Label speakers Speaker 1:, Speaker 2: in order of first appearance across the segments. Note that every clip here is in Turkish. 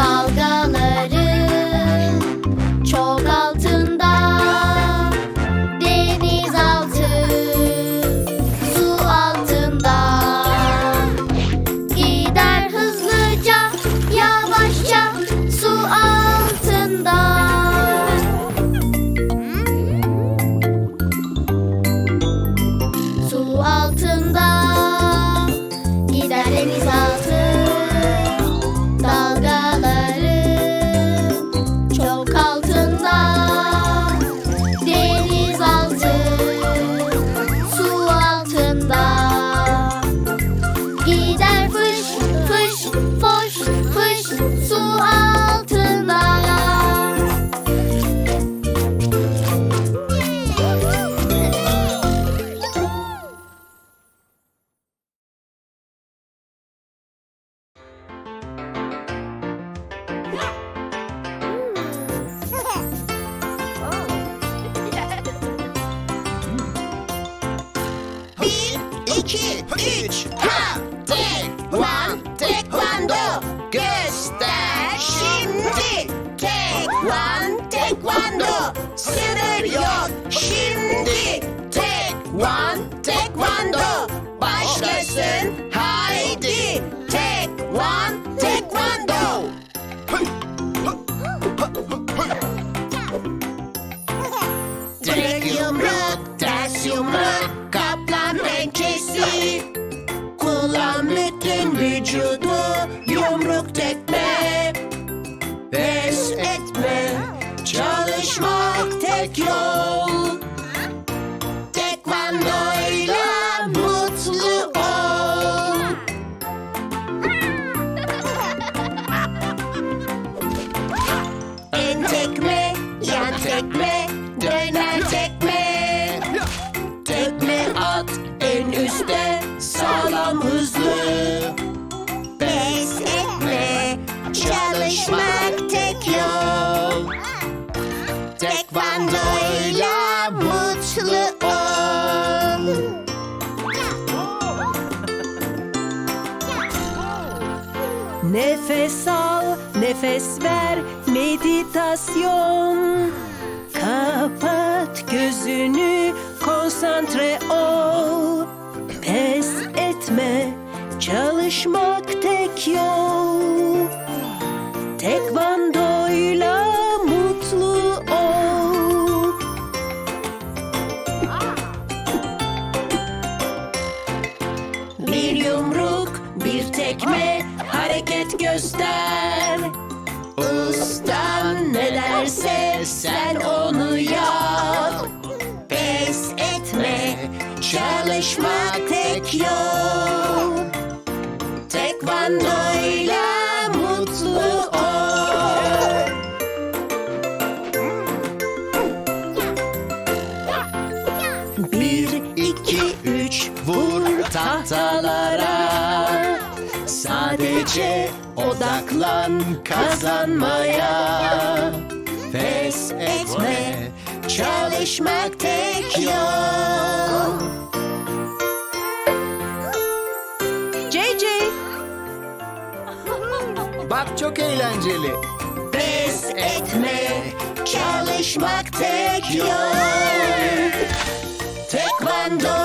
Speaker 1: Dalga vücudu yumruk tekme. Pes etme Çalışmak tek yol.
Speaker 2: nefes ver meditasyon. Kapat gözünü konsantre ol. Pes etme çalışmak tek yol.
Speaker 3: Sadece odaklan kazanmaya Pes etme Çalışmak tek yol
Speaker 2: JJ,
Speaker 3: Bak çok eğlenceli. Pes etme, çalışmak tek yol. Tekvandoyla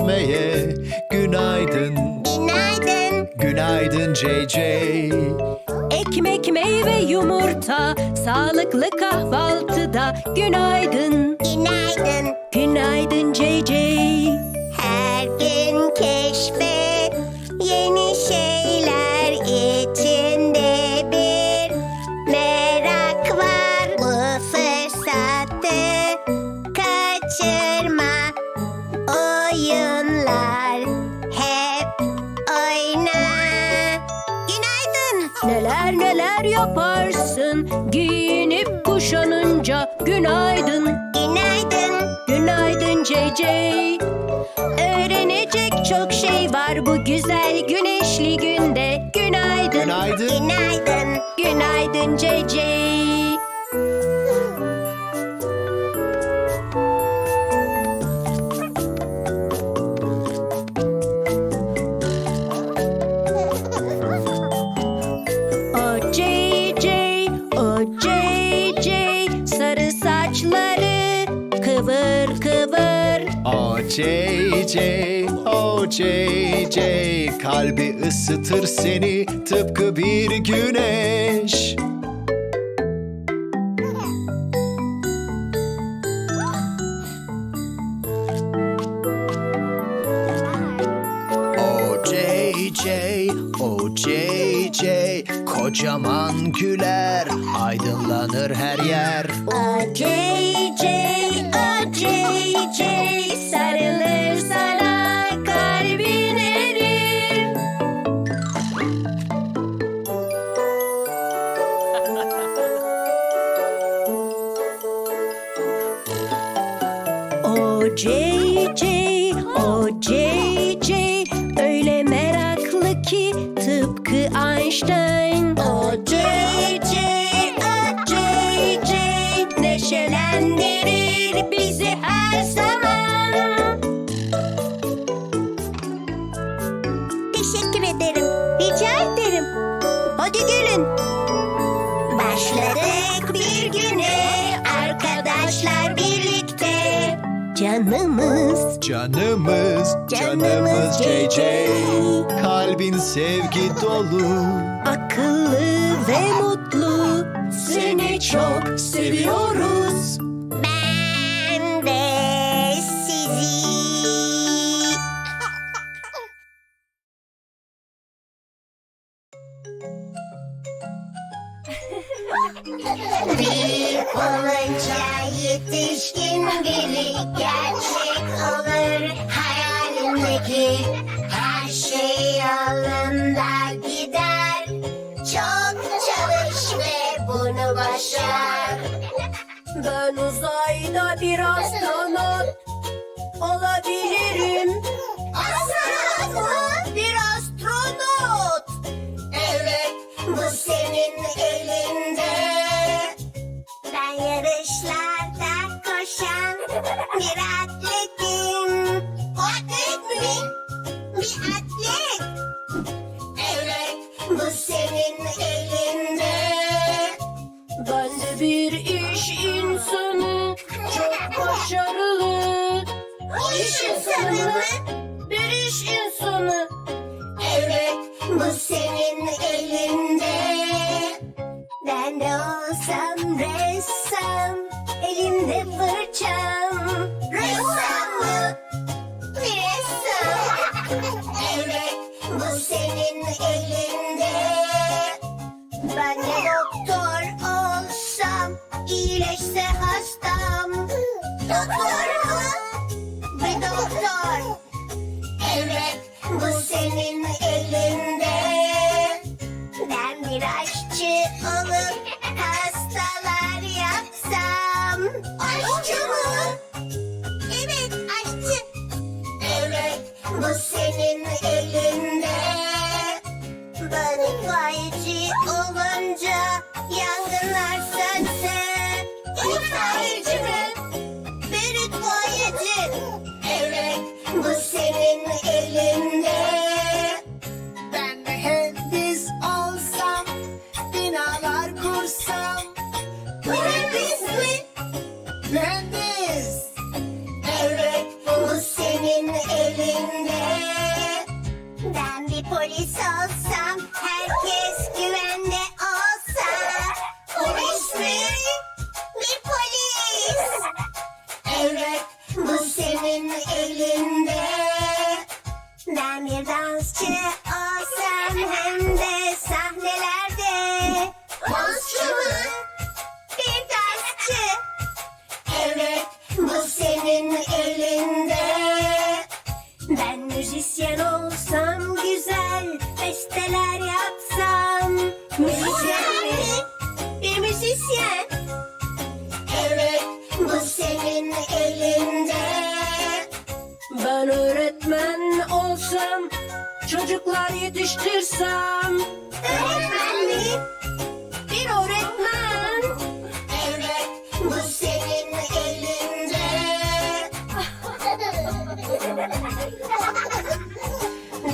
Speaker 3: ötmeye Günaydın,
Speaker 4: Günaydın.
Speaker 3: günaydın JJ
Speaker 2: Ekmek, meyve, yumurta, sağlıklı kahvaltıda. Günaydın, saçları kıvır kıvır.
Speaker 3: O JJ, o JJ Kalbi ısıtır seni tıpkı bir güneş. O JJ, o JJ Kocaman güler, aydınlanır her yer
Speaker 2: O JJ, o JJ, sarılır sana kalbin erir. O JJ, o JJ, öyle meraklı ki tıpkı Einstein. O
Speaker 4: Canımız,
Speaker 3: Canımız, JJ Kalbin sevgi dolu.
Speaker 2: Akıllı ve mutlu, seni çok seviyoruz.
Speaker 4: Hayalindeki her şey yolunda gider. Çok çalış ve bunu başar.
Speaker 2: Ben uzayda bir astronot olabilirim.
Speaker 4: Astronot mu? Bir astronot. Evet, bu senin elinde. Ben yarışlarda koşan bir atletim. Bir atlet. Evet, bu senin elinde.
Speaker 2: Ben de bir iş insanı, çok başarılı.
Speaker 4: İş insanı mı?
Speaker 2: Bir iş insanı.
Speaker 4: Evet, bu senin elinde. Ben de olsam ressam, elimde fırçam. Kursam. Mühendis mi? Mühendis. Evet, bu senin elinde. Ben bir polis olsam,
Speaker 2: çocuklar yetiştirsem.
Speaker 4: Öğretmen mi?
Speaker 2: Bir öğretmen.
Speaker 4: Evet, bu senin elinde.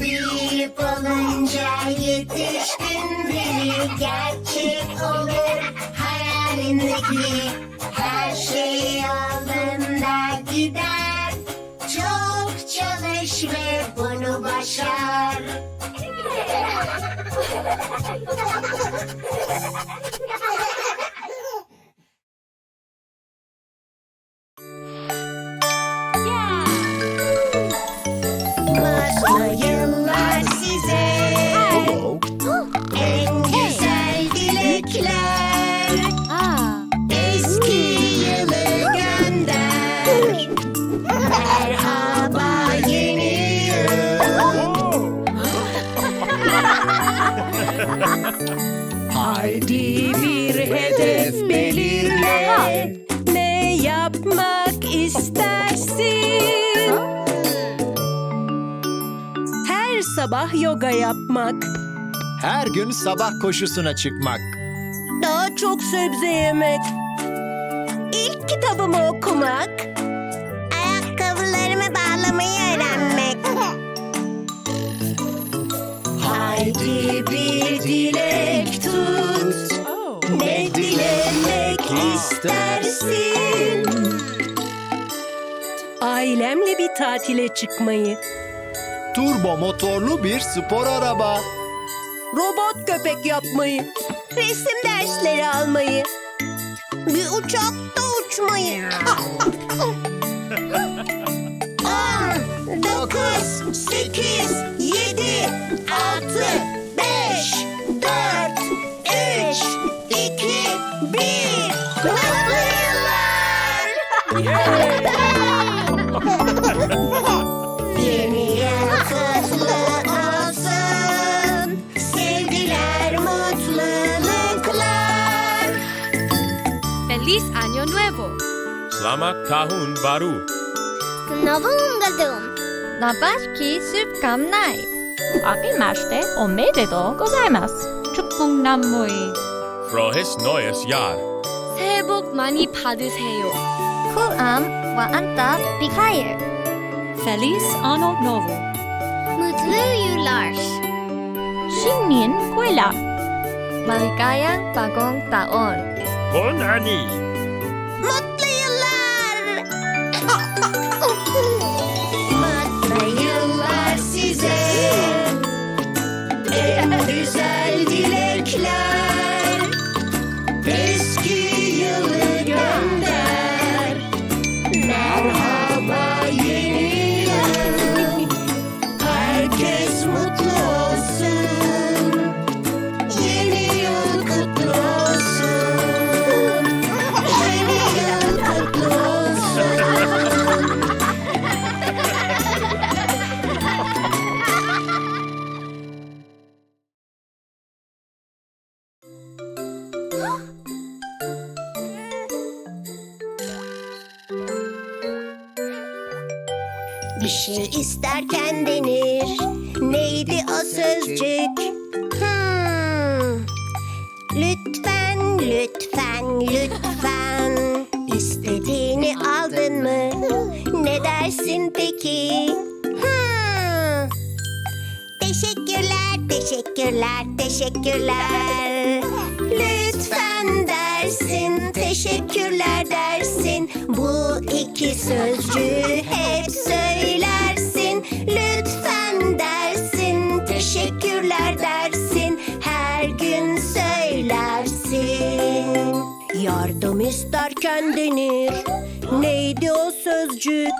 Speaker 4: Büyüyüp olunca yetişkin biri gerçek olur. Hayalindeki her şey yolunda gider. Çok çalış ve bunu başar. Mutlu
Speaker 2: Haydi bir hedef belirle. Ne yapmak istersin? Her sabah yoga yapmak.
Speaker 3: Her gün sabah koşusuna çıkmak.
Speaker 2: Daha çok sebze yemek. İlk kitabımı okumak.
Speaker 4: Ayakkabılarımı bağlamayı öğrenmek.
Speaker 2: Haydi bir dilek istersin? Ailemle bir tatile çıkmayı.
Speaker 3: Turbo motorlu bir spor araba.
Speaker 2: Robot köpek yapmayı. Resim dersleri almayı.
Speaker 4: Bir uçakta uçmayı. On, dokuz, sekiz, yedi, altı,
Speaker 5: Selamat Tahun Baru.
Speaker 6: Nową gadą. Nabaski Subkamnai.
Speaker 7: 아기 마시대 오메데도 고자이마스 축복나무이
Speaker 5: Frohes Neues Jahr.
Speaker 6: 새해 복 많이 받으세요. Kuam wa anta bikair.
Speaker 7: Feliz Ano Novo
Speaker 6: Mutlu yıllar.
Speaker 7: 신년 kuela
Speaker 6: Maligayang bagong taon.
Speaker 5: Bon Ani.
Speaker 2: Bir şey isterken denir Neydi o sözcük? Hmm. Lütfen, lütfen, lütfen İstediğini aldın mı? Ne dersin peki? Hmm. Teşekkürler, teşekkürler, teşekkürler. Lütfen dersin, teşekkürler dersin. Bu iki sözcüğü hep söylersin. Lütfen dersin, teşekkürler dersin. Her gün söylersin. Yardım isterken denir. Neydi o sözcük?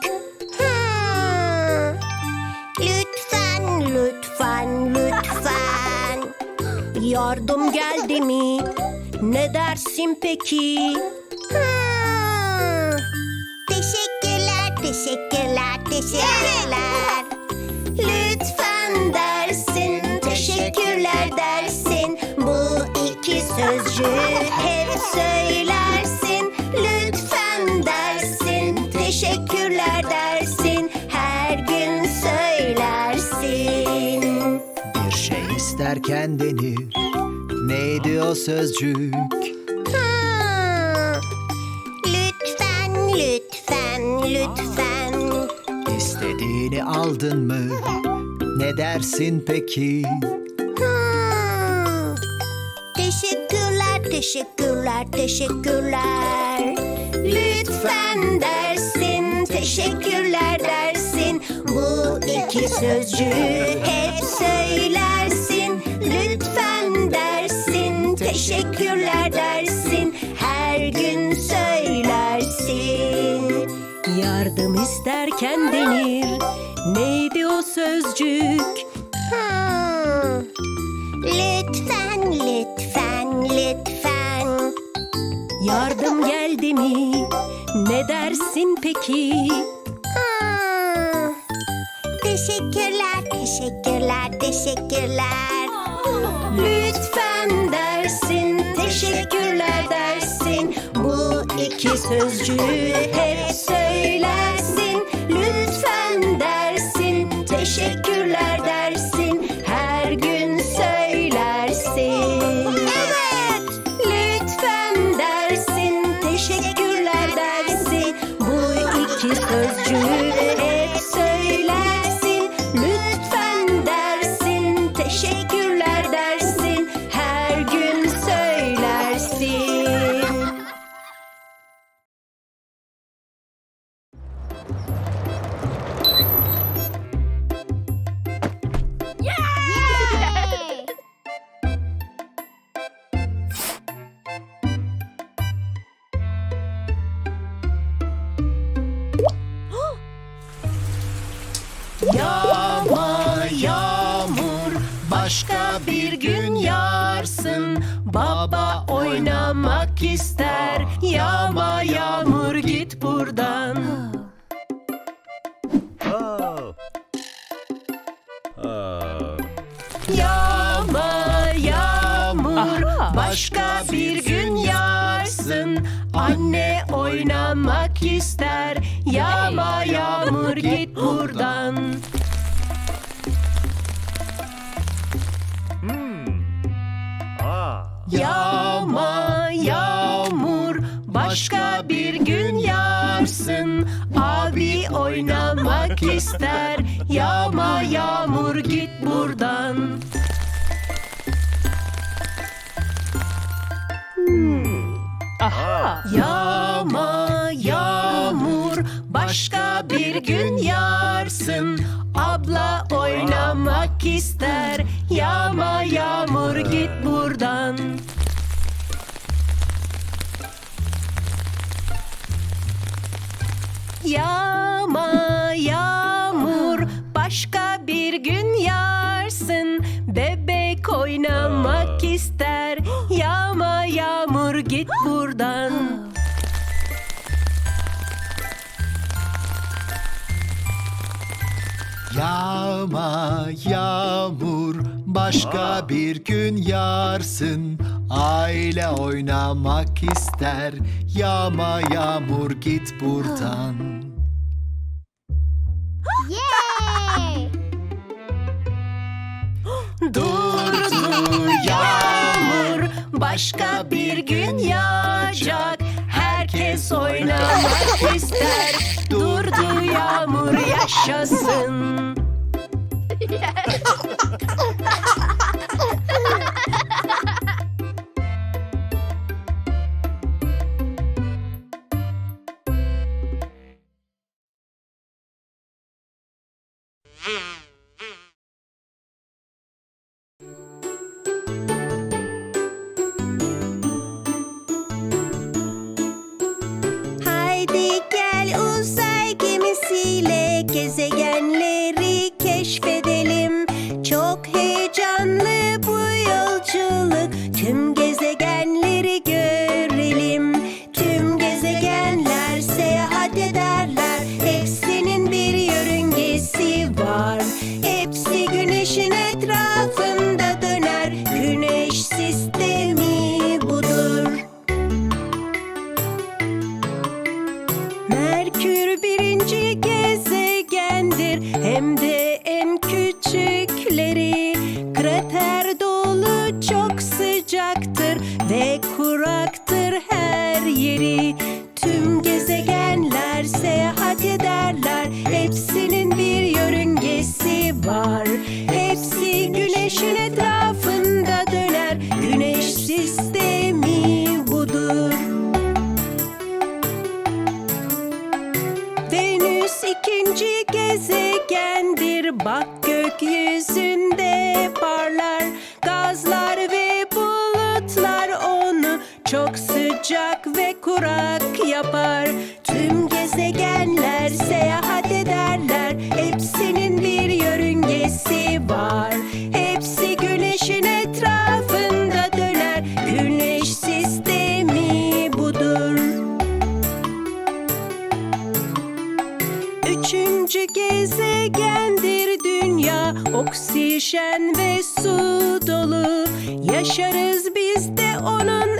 Speaker 2: Lütfen, lütfen, lütfen. Yardım geldi mi? Ne dersin peki? Hmm. Teşekkürler, teşekkürler, teşekkürler. Lütfen dersin, teşekkürler dersin. Bu iki sözcüğü hep söylersin. Lütfen dersin, teşekkürler dersin. Her gün söylersin.
Speaker 3: Bir şey isterken denir. Neydi o sözcük? İstediğini aldın mı? Ne dersin peki?
Speaker 2: Hmm. Teşekkürler, teşekkürler, teşekkürler. Lütfen dersin, teşekkürler dersin. Bu iki sözcüğü hep söylersin. Lütfen dersin, teşekkürler dersin. Her gün söylersin. Yardım isterken denir. Sözcük? Hmm. Lütfen, lütfen, lütfen. Yardım geldi mi? Ne dersin peki? Hmm. Teşekkürler, teşekkürler, teşekkürler. Lütfen dersin, teşekkürler dersin. Bu iki sözcüğü hep oynamak ister. Yağma yağmur git buradan. Yağma yağmur başka bir gün yağarsın Anne oynamak ister. Yağma yağmur git buradan. Yağma yağmur başka bir gün yağarsın Abi oynamak ister. Yağma yağmur git buradan. Hmm.
Speaker 7: Aha.
Speaker 2: Yağma yağmur başka bir gün yağarsın Abla oynamak ister. Yağma yağmur git buradan. yağma yağmur Başka bir gün yağarsın Bebek oynamak ister. Yağma yağmur git buradan.
Speaker 3: Yağma yağmur başka bir gün yağarsın Aile oynamak ister. Yağma yağmur git buradan.
Speaker 2: başka bir gün yağacak Herkes oynamak ister Durdu yağmur yaşasın Yeah. Tüm gezegenler seyahat ederler. Hepsinin bir yörüngesi var. Hepsi güneşin etrafında döner. Güneş sistemi budur. Venüs ikinci gezegendir. Bak gökyüzü Yaşarız biz de onun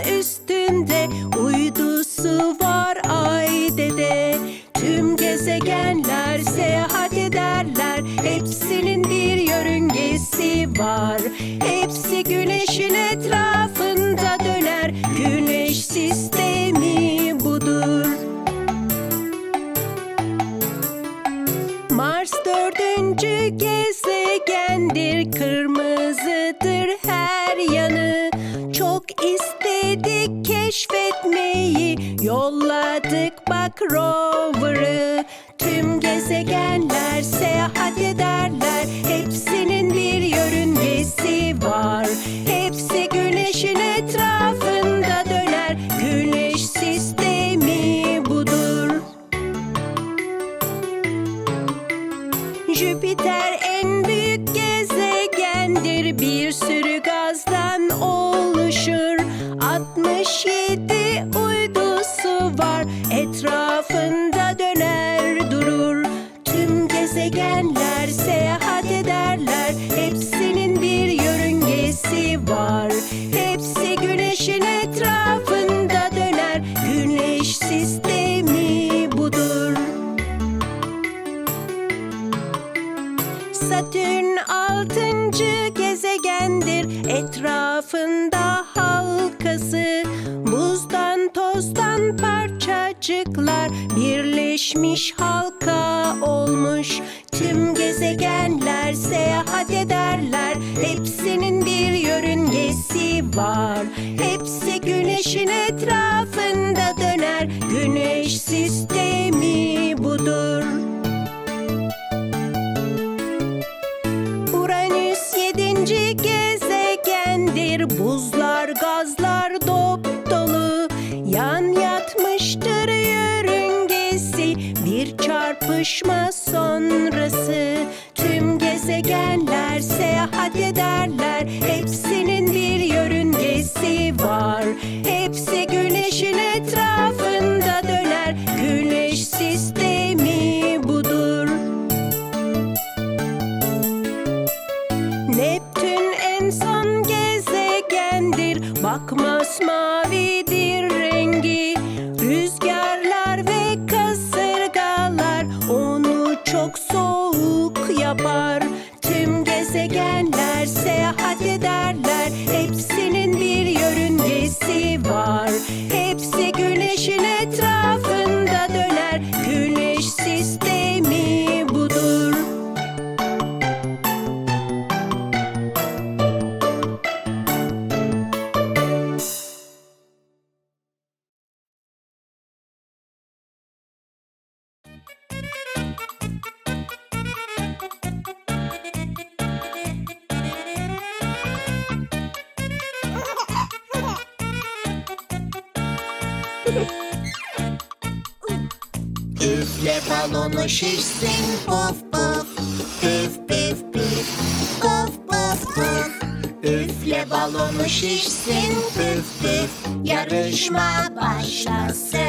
Speaker 2: Jüpiter en büyük güneş sistemi budur. Uranüs yedinci gezegendir. Buzlar, gazlar dop dolu. Yan yatmıştır yörüngesi.
Speaker 4: Bir çarpışma şişsin puf puf. Püf püf püf. Puf puf puf. Üfle balonu şişsin. Püf püf. Yarışma başlasın.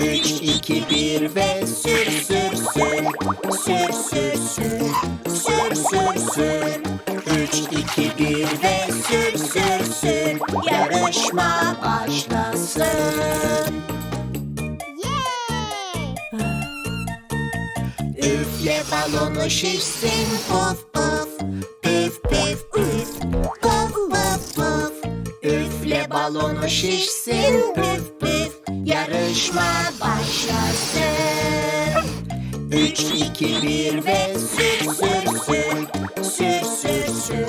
Speaker 4: Üç, iki, bir ve sür sür sür. Sür sür sür. Sür sür sür. Üç, iki, bir ve sür sür sür. Yarışma başlasın balonu şişsin. Puf puf Püf püf püf Puf puf puf. Üfle balonu şişsin. Püf püf Yarışma başlasın. Üç, iki, bir ve sür sür sür. Sür sür sür.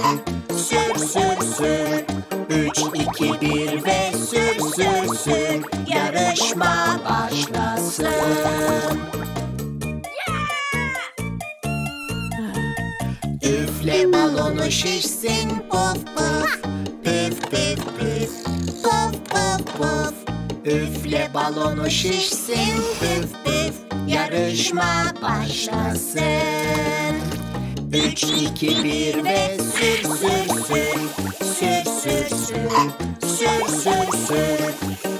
Speaker 4: Sür sür sür. Üç, iki, bir ve sür sür sür. Yarışma başlasın balonu şişsin puf puf Püf püf püf. Puf puf puf Üfle balonu şişsin. Püf püf. Yarışma başlasın. Üç, iki, bir ve sür sür sür. Sür sür sür. Sür sür sür.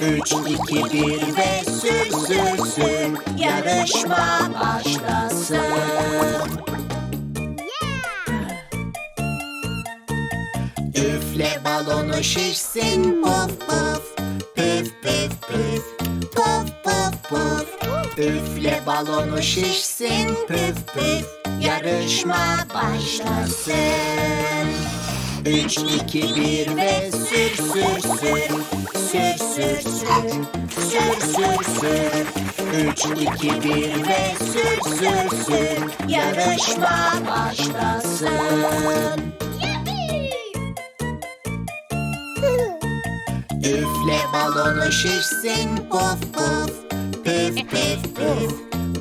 Speaker 4: Üç, iki, bir ve sür sür sür. Yarışma başlasın Üfle balonu şişsin. Puf puf Püf püf püf. Puf puf puf Üfle balonu şişsin. Püf püf. Yarışma başlasın. Üç, iki, bir ve sür sür sür. Sür sür sür. Sür sür sür. Üç, iki, bir ve sür sür sür. Yarışma başlasın Üfle balonu şişsin puf puf. Püf püf püf.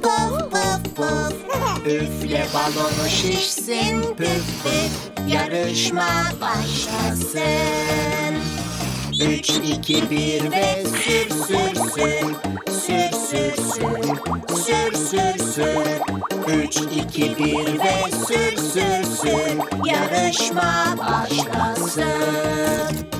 Speaker 4: Puf puf puf. Üfle balonu şişsin püf püf. Yarışma başlasın. Üç, iki, bir ve sür sür sür. Sür sür sür. Sür sür sür. Üç, iki, bir ve sür sür sür. Yarışma başlasın